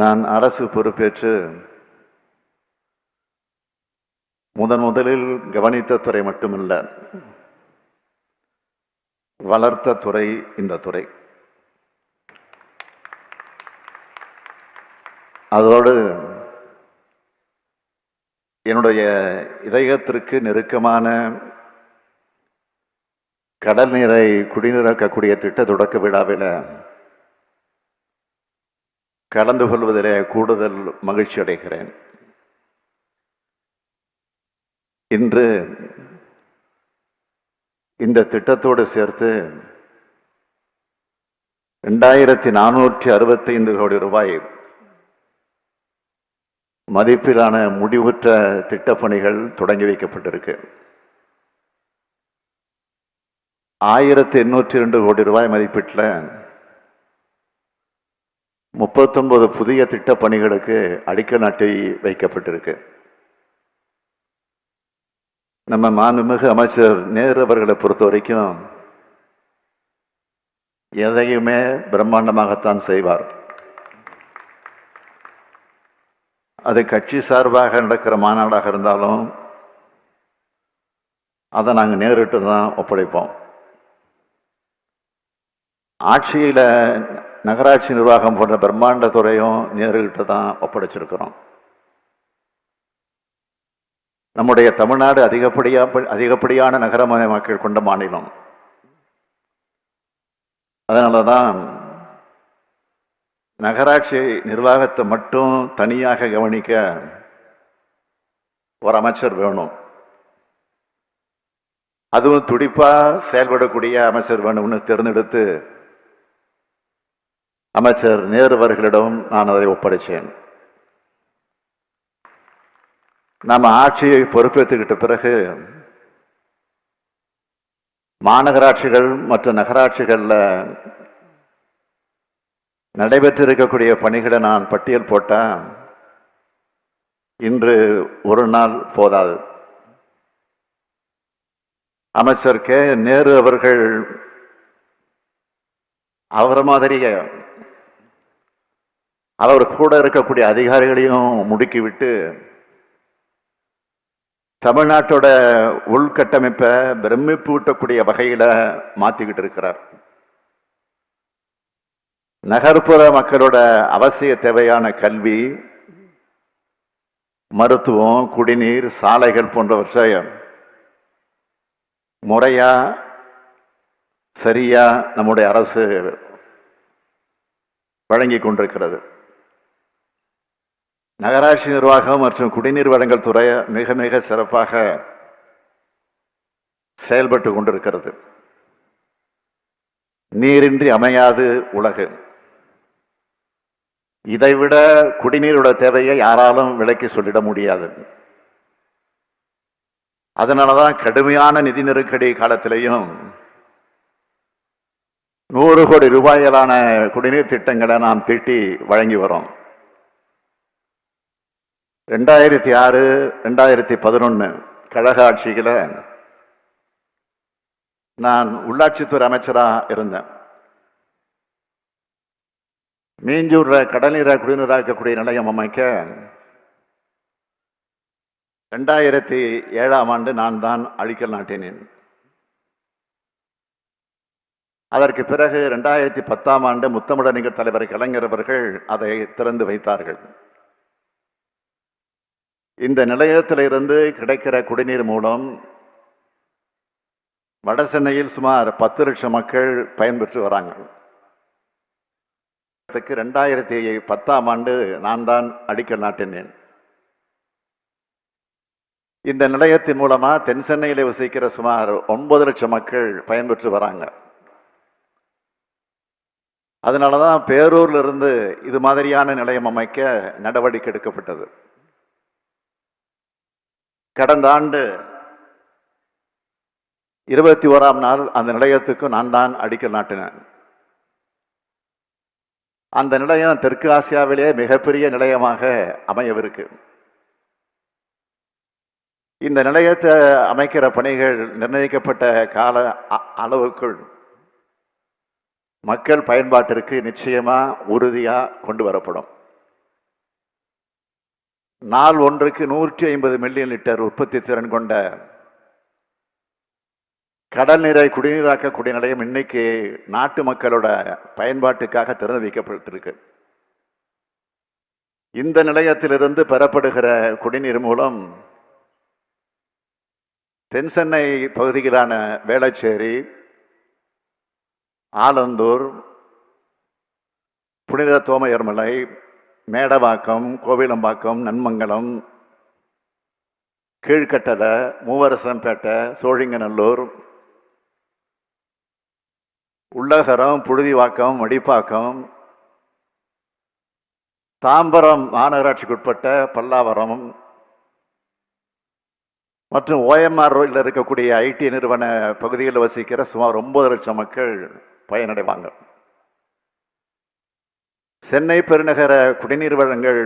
நான் அரசு பொறுப்பேற்று முதன் முதலில் கவனித்த துறை மட்டுமல்ல வளர்த்த துறை இந்த துறை. அதோடு என்னுடைய இதயத்திற்கு நெருக்கமான கடல் நீரை குடிநீராக்கக்கூடிய திட்ட தொடக்க விழாவில் கலந்து கொள்வதிலே கூடுதல் மகிழ்ச்சி அடைகிறேன். இன்று இந்த திட்டத்தோடு சேர்த்து ரெண்டாயிரத்தி நானூற்றி அறுபத்தைந்து கோடி ரூபாய் மதிப்பிலான முடிவுற்ற திட்டப்பணிகள் தொடங்கி வைக்கப்பட்டிருக்கு. ஆயிரத்தி எண்ணூற்றி ரெண்டு கோடி ரூபாய் மதிப்பீட்டில் முப்பத்தொன்பது புதிய திட்டப்பணிகளுக்கு அடிக்கல் நாட்டி வைக்கப்பட்டிருக்கு. நம்ம மாண்புமிகு அமைச்சர் நேரு அவர்களை பொறுத்த வரைக்கும் எதையுமே பிரம்மாண்டமாகத்தான் செய்வார். அது கட்சி சார்பாக நடக்கிற மாநாடாக இருந்தாலும் அதை நாங்கள் நேரிட்டு தான் ஒப்படைப்போம். ஆட்சியில் நகராட்சி நிர்வாகம் போன்ற பிரம்மாண்ட துறையும் நேர்கிட்ட தான் ஒப்படைச்சிருக்கிறோம். நம்முடைய தமிழ்நாடு அதிகப்படியாக அதிகப்படியான நகரமயமாக்கல் கொண்ட மாநிலம். அதனால தான் நகராட்சி நிர்வாகத்தை மட்டும் தனியாக கவனிக்க ஒரு அமைச்சர் வேணும். அதுவும் துடிப்பா செயல்படக்கூடிய அமைச்சர் வேணும்னு தேர்ந்தெடுத்து அமைச்சர் நேரு அவர்களிடம் நான் அதை ஒப்படைச்சேன். நம்ம ஆட்சியை பொறுப்பேற்றுக்கிட்ட பிறகு மாநகராட்சிகள் மற்றும் நகராட்சிகளில் நடைபெற்றிருக்கக்கூடிய பணிகளை நான் பட்டியல் போட்டால் இன்று ஒரு நாள் போதாது. அமைச்சர் கே நேரு அவர்கள் அவர் மாதிரியே அவர் கூட இருக்கக்கூடிய அதிகாரிகளையும் முடுக்கிவிட்டு தமிழ்நாட்டோட உள்கட்டமைப்பை பிரமிப்பூட்டக்கூடிய வகையில் மாற்றிக்கிட்டு இருக்கிறார். நகர்ப்புற மக்களோட அவசிய தேவையான கல்வி மருத்துவம் குடிநீர் சாலைகள் போன்றவற்றை முறையா சரியா நம்முடைய அரசு வழங்கி கொண்டிருக்கிறது. நகராட்சி நிர்வாகம் மற்றும் குடிநீர் வழங்கல் துறை மிக மிக சிறப்பாக செயல்பட்டு கொண்டிருக்கிறது. நீரின்றி அமையாது உலகு இதைவிட குடிநீரோட தேவையை யாராலும் விலைக்கு சொல்லிட முடியாது. அதனாலதான் கடுமையான நிதி நெருக்கடி காலத்திலையும் நூறு கோடி ரூபாயிலான குடிநீர் திட்டங்களை நாம் தீட்டி வழங்கி வரோம் ரெண்டாயிரத்தி ஆறு ரெண்டாயிரத்தி பதினொன்று கழக ஆட்சியில் நான் உள்ளாட்சித்துறை அமைச்சராக இருந்தேன். மீஞ்சூர்ல கடல்நீரை குடிநீராக்கக்கூடிய நிலையம் அமைக்க ரெண்டாயிரத்தி ஏழாம் ஆண்டு நான் தான் அழிக்கல் நாட்டினேன். அதற்கு பிறகு ரெண்டாயிரத்தி பத்தாம் ஆண்டு முத்தமிழறிஞர் தலைவர் கலைஞர் அவர்கள் அதை திறந்து வைத்தார்கள். இந்த நிலையத்திலிருந்து கிடைக்கிற குடிநீர் மூலம் வட சென்னையில் சுமார் பத்து லட்சம் மக்கள் பயன்பெற்று வராங்க. ரெண்டாயிரத்தி பத்தாம் ஆண்டு நான் தான் அடிக்கல் நாட்டினேன். இந்த நிலையத்தின் மூலமா தென் சென்னையில் வசிக்கிற சுமார் ஒன்பது லட்சம் மக்கள் பயன்பெற்று வராங்க. அதனாலதான் பேரூர்ல இருந்து இது மாதிரியான நிலையம் அமைக்க நடவடிக்கை எடுக்கப்பட்டது. கடந்த ஆண்டு இருபத்தி ஓராம் நாள் அந்த நிலையத்துக்கு நான் தான் அடிக்கல் நாட்டினேன். அந்த நிலையம் தெற்கு ஆசியாவிலே மிகப்பெரிய நிலையமாக அமையவிருக்கு. இந்த நிலையத்தை அமைக்கிற பணிகள் நிர்ணயிக்கப்பட்ட கால அளவுக்குள் மக்கள் பயன்பாட்டிற்கு நிச்சயமாக உறுதியாக கொண்டு வரப்படும். நாள் ஒன்றுக்கு நூற்றி ஐம்பது மில்லியன் லிட்டர் உற்பத்தி திறன் கொண்ட கடல் நீரை குடிநீராக்க குடிநிலையம் இன்னைக்கு நாட்டு மக்களோட பயன்பாட்டுக்காக திறந்து வைக்கப்பட்டிருக்கு. இந்த நிலையத்திலிருந்து பெறப்படுகிற குடிநீர் மூலம் தென் சென்னை பகுதிகளான வேளச்சேரி ஆலந்தூர் புனித தோமையர்மலை மேடவாக்கம் கோவிலம்பாக்கம் நன்மங்கலம் கீழ்கட்டளை மூவரசம்பேட்டை சோழிங்கநல்லூர் உள்ளகரம் புழுதிவாக்கம் வடிப்பாக்கம் தாம்பரம் மாநகராட்சிக்குட்பட்ட பல்லாவரம் மற்றும் ஓஎம்ஆர் இருக்கக்கூடிய ஐடி நிறுவன பகுதிகளில் வசிக்கிற சுமார் ஒன்பது லட்சம் மக்கள் பயனடைவாங்க. சென்னை பெருநகர குடிநீர் வழங்கல்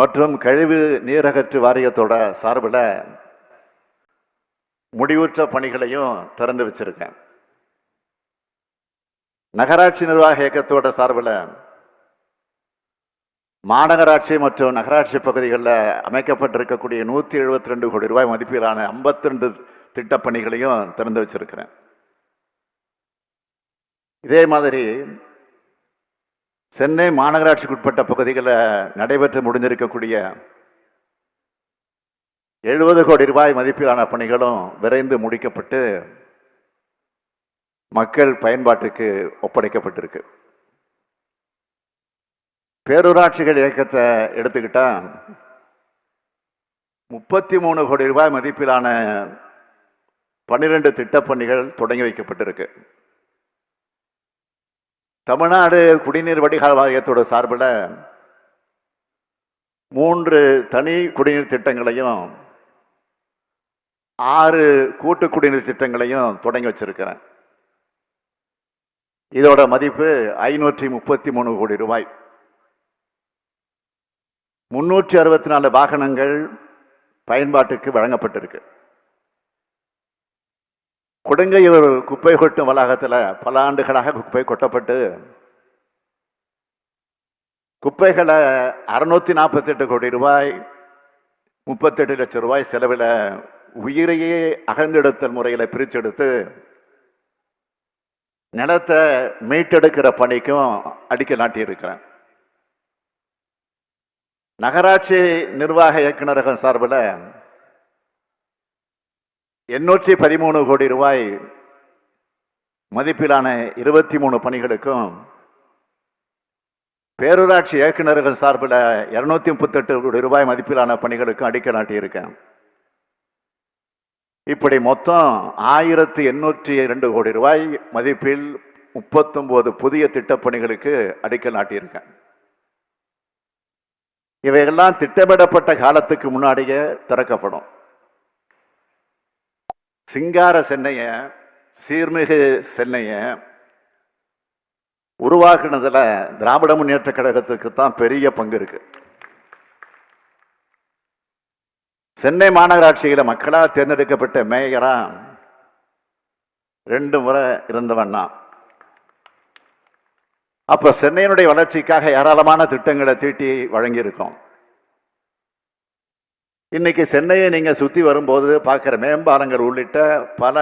மற்றும் கழிவு நீரகற்று வாரியத்தோட சார்பில் முடிவுற்ற பணிகளையும் திறந்து வச்சிருக்கேன். நகராட்சி நிர்வாக இயக்கத்தோட சார்பில் மாநகராட்சி மற்றும் நகராட்சி பகுதிகளில் அமைக்கப்பட்டிருக்கக்கூடிய நூற்றி எழுபத்தி ரெண்டு கோடி ரூபாய் மதிப்பிலான ஐம்பத்தி ரெண்டு திட்டப்பணிகளையும் திறந்து வச்சிருக்கிறேன். இதே மாதிரி சென்னை மாநகராட்சிக்குட்பட்ட பகுதிகளில் நடைபெற்று முடிந்திருக்கக்கூடிய எழுபது கோடி ரூபாய் மதிப்பிலான பணிகளும் விரைந்து முடிக்கப்பட்டு மக்கள் பயன்பாட்டுக்கு ஒப்படைக்கப்பட்டிருக்கு. பேரூராட்சிகள் இயக்கத்தை எடுத்துக்கிட்டால் முப்பத்தி மூணு கோடி ரூபாய் மதிப்பிலான பன்னிரெண்டு திட்டப்பணிகள் தொடங்கி வைக்கப்பட்டிருக்கு. தமிழ்நாடு குடிநீர் வடிகால் வாரியத்தோட சார்பில் மூன்று தனி குடிநீர் திட்டங்களையும் ஆறு கூட்டு குடிநீர் திட்டங்களையும் தொடங்கி வச்சிருக்கிறேன். இதோட மதிப்பு ஐநூற்றி முப்பத்தி மூணு கோடி ரூபாய். முன்னூற்றி அறுபத்தி நாலு வாகனங்கள் பயன்பாட்டுக்கு வழங்கப்பட்டிருக்கு. கொடுங்கையூர் குப்பை கொட்டும் வளாகத்தில் பல ஆண்டுகளாக குப்பை கொட்டப்பட்டு குப்பைகளை அறுநூத்தி நாற்பத்தி எட்டு கோடி ரூபாய் முப்பத்தெட்டு லட்சம் ரூபாய் செலவில் உயிரையே அகழ்ந்தெடுத்தல் முறையில் பிரிச்செடுத்து நிலத்தை மீட்டெடுக்கிற பணிக்கும் அடிக்கல் நாட்டியிருக்கிறேன் நகராட்சி நிர்வாக இயக்குநரகம் சார்பில் எண்ணூற்றி பதிமூணு கோடி ரூபாய் மதிப்பிலான இருபத்தி மூணு பணிகளுக்கும் பேரூராட்சி இயக்குநர்கள் சார்பில் இருநூத்தி முப்பத்தெட்டு கோடி ரூபாய் மதிப்பிலான பணிகளுக்கும் அடிக்கல் நாட்டியிருக்கேன். இப்படி மொத்தம் ஆயிரத்தி எண்ணூற்றி இரண்டு கோடி ரூபாய் மதிப்பில் முப்பத்தொம்போது புதிய திட்டப்பணிகளுக்கு அடிக்கல் நாட்டியிருக்கேன். இவையெல்லாம் திட்டமிடப்பட்ட காலத்துக்கு முன்னாடியே திறக்கப்படும். சிங்கார சென்னைய சீர்மிகு சென்னைய உருவாக்குனதுல திராவிட முன்னேற்ற கழகத்துக்கு தான் பெரிய பங்கு இருக்கு. சென்னை மாநகராட்சியில மக்களால் தேர்ந்தெடுக்கப்பட்ட மேயரா ரெண்டு முறை இருந்தவன் நான். அப்ப சென்னையினுடைய வளர்ச்சிக்காக ஏராளமான திட்டங்களை தீட்டி வழங்கியிருக்கோம். இன்னைக்கு சென்னையை நீங்கள் சுற்றி வரும்போது பார்க்குற மேம்பாலங்கள் உள்ளிட்ட பல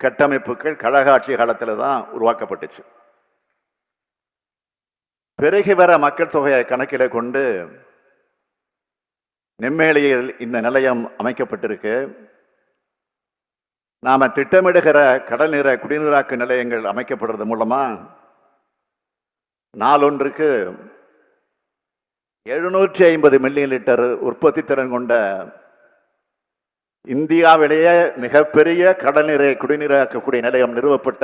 கட்டமைப்புகள் கழக ஆட்சி காலத்தில் தான் உருவாக்கப்பட்டுச்சு. பெருகி வர மக்கள் தொகையை கணக்கில் கொண்டு நெம்மேலியில் இந்த நிலையம் அமைக்கப்பட்டிருக்கு. நாம் திட்டமிடுகிற கடல் நீர குடிநீராக்கு நிலையங்கள் அமைக்கப்படுறது மூலமாக நாளொன்றுக்கு எழுநூற்றி ஐம்பது மில்லியன் லிட்டர் உற்பத்தி திறன் கொண்ட இந்தியாவிலேயே மிகப்பெரிய கடல்நீரை குடிநீராக்கக்கூடிய நிலையம் நிறுவப்பட்ட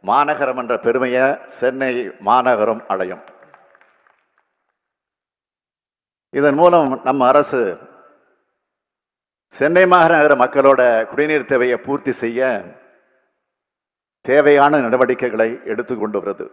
மாநகரம் என்ற பெருமையை சென்னை மாநகரம் அடையும். இதன் மூலம் நம்ம அரசு சென்னை மாநகர மக்களோட குடிநீர் தேவையை பூர்த்தி செய்ய தேவையான நடவடிக்கைகளை எடுத்து கொண்டு வருது.